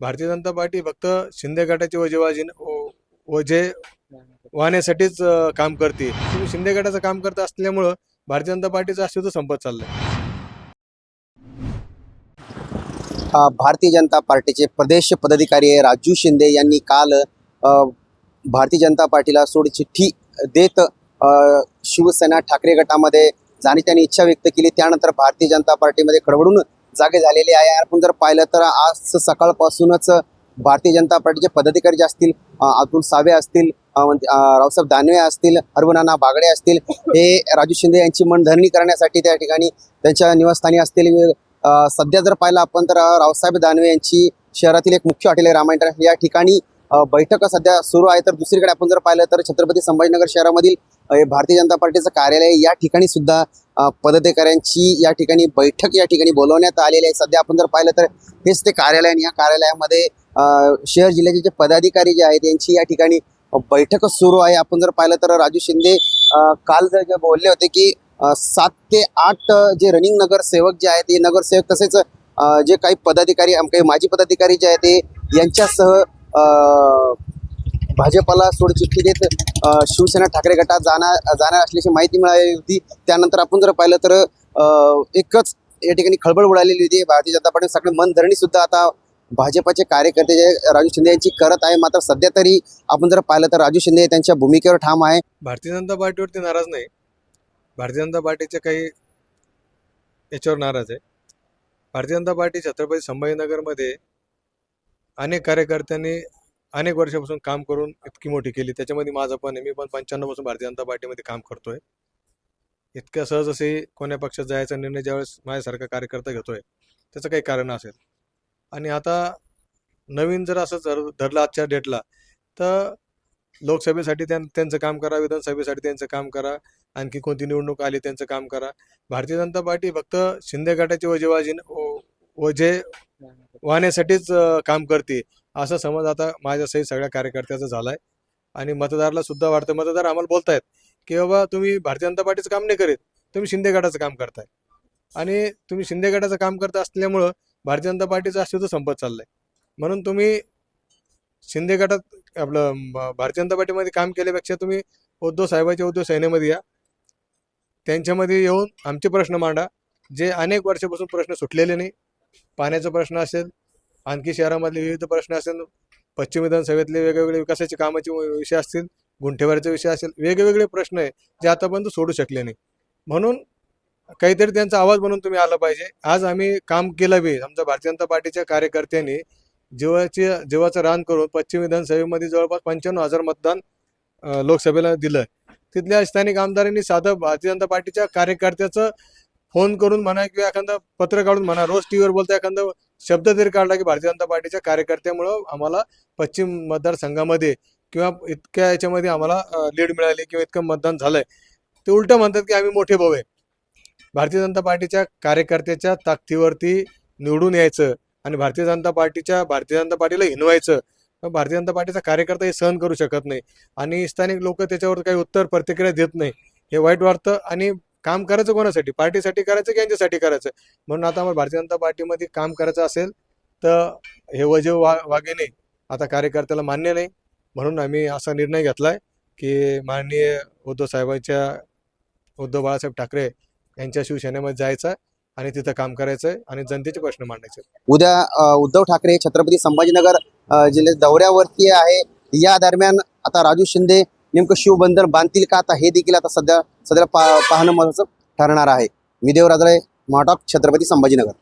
Bharatiya Janata party फक्त शिंदे गटाची वजेबाजी वजे वाहण्यासाठीच काम करते. तुम्ही शिंदे गटाचं काम करत असल्यामुळं भारतीय जनता पार्टीचं अस्तित्व संपत चाललंय. भारतीय जनता पार्टीचे प्रदेश पदाधिकारी राजू शिंदे यांनी काल भारतीय जनता पार्टीला सोड चिठ्ठी देत शिवसेना ठाकरे गटामध्ये जाण्याची त्यांनी इच्छा व्यक्त केली. त्यानंतर भारतीय जनता पार्टीमध्ये खडबडून जागे झालेले आहे. आपण जर पाहिलं तर आज सकाळपासूनच भारतीय जनता पार्टीचे पदाधिकारी जे असतील अतुल सावे असतील म्हणजे, रावसाहेब दानवे असतील हरवनाना बागडे असतील हे राजू शिंदे यांची मनधरणी करण्यासाठी त्या ठिकाणी त्यांच्या निवासस्थानी असतील. सध्या जर पाहिलं आपण तर रावसाहेब दानवे यांची शहरातील एक मुख्य हॉटेल आहे रामायण या ठिकाणी बैठक सध्या सुरू आहे तर दुसरीकडे आपण जर पाहिलं तर छत्रपती संभाजीनगर शहरामधील भारतीय जनता पार्टीचं कार्यालय या ठिकाणी सुद्धा पदाधिकाऱ्यांची या ठिकाणी बैठक या ठिकाणी बोलवण्यात आलेली आहे. सध्या आपण जर पाहिलं तर हेच ते कार्यालय आणि या कार्यालयामध्ये शहर जिल्ह्याचे जे पदाधिकारी जे आहेत यांची या ठिकाणी बैठक सुरू आहे. आपण जर पाहिलं तर राजू शिंदे काल जर जे बोलले होते की सात ते आठ जे रनिंग नगरसेवक जे आहेत ते नगरसेवक तसेच जे काही पदाधिकारी काही माजी पदाधिकारी जे आहेत ते यांच्यासह भाजपला सोडचिठ्ठी देत शिवसेना ठाकरे गटात जाणार जाणार असल्याची माहिती मिळाली होती. त्यानंतर आपण जर पाहिलं तर एकच या ठिकाणी खळबळ उडालेली होती. भारतीय जनता पार्टी सगळे मनधरणी सुद्धा आता भाजपचे कार्यकर्ते जे राजू शिंदे यांची करत आहे मात्र सध्या तरी आपण जर पाहिलं तर राजू शिंदे त्यांच्या भूमिकेवर ठाम आहे. भारतीय जनता पार्टीवरती नाराज नाही. भारतीय जनता पार्टीचे काही याच्यावर नाराज आहे. भारतीय जनता पार्टी छत्रपती संभाजीनगरमध्ये अनेक कार्यकर्त्यांनी अनेक वर्षापासून काम करून इतकी मोठी केली. त्याच्यामध्ये माझं पण आहे. मी पण पंच्याण्णवपासून भारतीय जनता पार्टीमध्ये काम करतोय. इतक्या सहज असे कोण्या पक्षात जायचा निर्णय ज्यावेळेस माझ्यासारखा कार्यकर्ता घेतोय त्याचं काही कारण असेल. आणि आता नवीन जर असं जर धरलं आजच्या डेटला तर लोकसभेसाठी त्यां त्यांचं काम करा विधानसभेसाठी त्यांचं काम करा आणखी कोणती निवडणूक आली त्यांचं काम करा. भारतीय जनता पार्टी फक्त शिंदे गटाची वजेबाजी वजे वाहण्यासाठीच काम करते. असं समज आता माझ्यासहित सगळ्या कार्यकर्त्याचा झालाय. आणि मतदाराला सुद्धा वाटतं मतदार आम्हाला बोलतायत की बाबा तुम्ही भारतीय जनता पार्टीचं काम नाही करीत. तुम्ही शिंदे गटाचं काम करताय. आणि तुम्ही शिंदे गटाचं काम करत असल्यामुळं भारतीय जनता पार्टीचं अस्तित्व संपत चाललंय. म्हणून तुम्ही शिंदे गटात आपलं भारतीय जनता पार्टीमध्ये काम केल्यापेक्षा तुम्ही उद्धव साहेबाच्या उद्धव सेनेमध्ये या. त्यांच्यामध्ये येऊन आमचे प्रश्न मांडा. जे अनेक वर्षापासून प्रश्न सुटलेले नाही पाण्याचा प्रश्न असेल आणखी शहरामधले विविध प्रश्न असेल पश्चिम विधानसभेतले वेगवेगळे विकासाचे कामाचे विषय असतील गुंठेवारीचे विषय असेल वेगवेगळे प्रश्न आहे जे आतापर्यंत सोडू शकले नाही. म्हणून काहीतरी त्यांचा आवाज बनवून तुम्ही आला पाहिजे. आज आम्ही काम केलं बी आमच्या भारतीय जनता पार्टीच्या कार्यकर्त्यांनी जीवाची जीवाचं रान करून पश्चिम विधानसभेमध्ये जवळपास पंच्याण्णव हजार मतदान लोकसभेला दिलं. तिथल्या स्थानिक आमदारांनी साधं भारतीय जनता पार्टीच्या कार्यकर्त्याचं फोन करून म्हणा किंवा एखादं पत्र काढून म्हणा रोज टीव्हीवर बोलता एखादा शब्द तरी काढला की भारतीय जनता पार्टीच्या कार्यकर्त्यामुळं आम्हाला पश्चिम मतदारसंघामध्ये किंवा इतक्या याच्यामध्ये आम्हाला लीड मिळाली किंवा इतकं मतदान झालंय. ते उलटं म्हणतात की आम्ही मोठे भाऊ आहे. भारतीय जनता पार्टीच्या कार्यकर्त्याच्या ताकदीवरती निवडून यायचं आणि भारतीय जनता पार्टीच्या भारतीय जनता पार्टीला हिनवायचं. भारतीय जनता पार्टीचा कार्यकर्ता हे सहन करू शकत नाही आणि स्थानिक लोक त्याच्यावर काही उत्तर प्रतिक्रिया देत नाही. हे वाईट वाटतं आणि काम करायचं कोणासाठी? पार्टीसाठी करायचं की यांच्यासाठी करायचं? म्हणून आता आम्हाला भारतीय जनता पार्टीमध्ये काम करायचं असेल तर हे वजे वा वागेने आता कार्यकर्त्याला मान्य नाही. म्हणून आम्ही असा निर्णय घेतलाय की माननीय उद्धव साहेबांच्या उद्धव बाळासाहेब ठाकरे यांच्या शिवसेनेमध्ये जायचं आणि तिथं काम करायचंय आणि जनतेचे प्रश्न मांडायचे. उद्या उद्धव ठाकरे छत्रपती संभाजीनगर जिल्ह्यात दौऱ्यावरती आहे. या दरम्यान आता राजू शिंदे नेमकं शिवबंधन बांधतील का? आता हे देखील आता सध्या सध्या पा पाहणं महत्वाचं ठरणार आहे. मी देवराजळे महाटॉक छत्रपती संभाजीनगर.